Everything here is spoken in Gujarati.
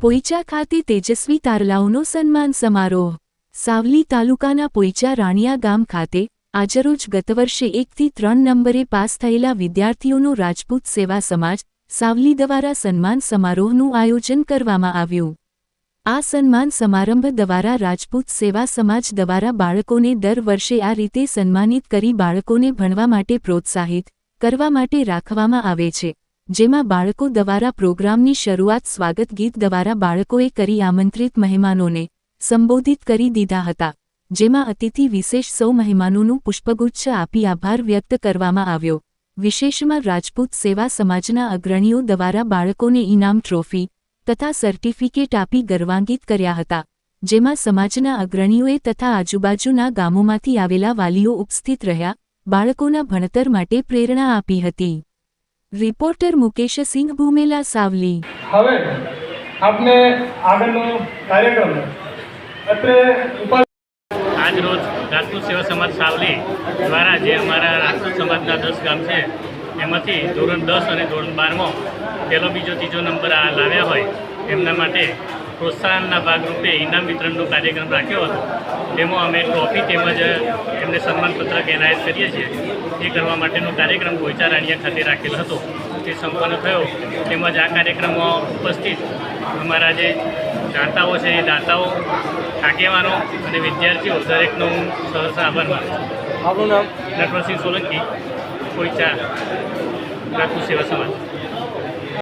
પોઈચા ખાતે તેજસ્વી તારલાઓનો સન્માન સમારોહ. સાવલી તાલુકાના પોઈચા રાણિયા ગામ ખાતે આજરોજ ગત વર્ષે એકથી ત્રણ નંબરે પાસ થયેલા વિદ્યાર્થીઓનો રાજપૂત સેવા સમાજ સાવલી દ્વારા સન્માન સમારોહનું આયોજન કરવામાં આવ્યું. આ સન્માન સમારંભ દ્વારા રાજપૂત સેવા સમાજ દ્વારા બાળકોને દર વર્ષે આ રીતે સન્માનિત કરી બાળકોને ભણવા માટે પ્રોત્સાહિત કરવા માટે રાખવામાં આવે છે. જેમાં બાળકો દ્વારા પ્રોગ્રામની શરૂઆત સ્વાગત ગીત દ્વારા બાળકોએ કરી આમંત્રિત મહેમાનોને સંબોધિત કરી દીધા હતા, જેમાં અતિથિ વિશેષ સૌ મહેમાનોનું પુષ્પગુચ્છ આપી આભાર વ્યક્ત કરવામાં આવ્યો. વિશેષમાં રાજપૂત સેવા સમાજના અગ્રણીઓ દ્વારા બાળકોને ઇનામ ટ્રોફી તથા સર્ટિફિકેટ આપી ગર્વાંગિત કર્યા હતા, જેમાં સમાજના અગ્રણીઓએ તથા આજુબાજુના ગામોમાંથી આવેલા વાલીઓ ઉપસ્થિત રહ્યા, બાળકોના ભણતર માટે પ્રેરણા આપી હતી. રિપોર્ટર મુકેશ સિંહ ભૂમેલા સાવલી. હવે આપને આગળનો કાર્યક્રમ. અત્રે આજ રોજ રાજપૂત સેવા સમાજ સાવલી દ્વારા જે અમારા રાજપૂત સમાજના દસ ગામ છે એમાંથી ધોરણ દસ અને ધોરણ બારમાં પહેલો બીજો ત્રીજો નંબર આ લાવ્યા હોય એમના માટે પ્રોત્સાહનના ભાગરૂપે ઇનામ વિતરણનો કાર્યક્રમ રાખ્યો હતો. તેમાં અમે ટ્રોફી તેમજ એમને સન્માનપત્રક એનાયત કરીએ છીએ. એ કરવા માટેનો કાર્યક્રમ પોઈચા રાણીયા ખાતે રાખેલો હતો. તે સંપન્ન થયો. તેમજ આ કાર્યક્રમમાં ઉપસ્થિત અમારા જે દાતાઓ છે એ દાતાઓ આગેવાનો અને વિદ્યાર્થીઓ દરેકનો હું સહર્ષ આભાર માનું છું. આપણું નામ? નટવરસિંહ સોલંકી કોઈચા રાજપૂત સેવા સમાજ.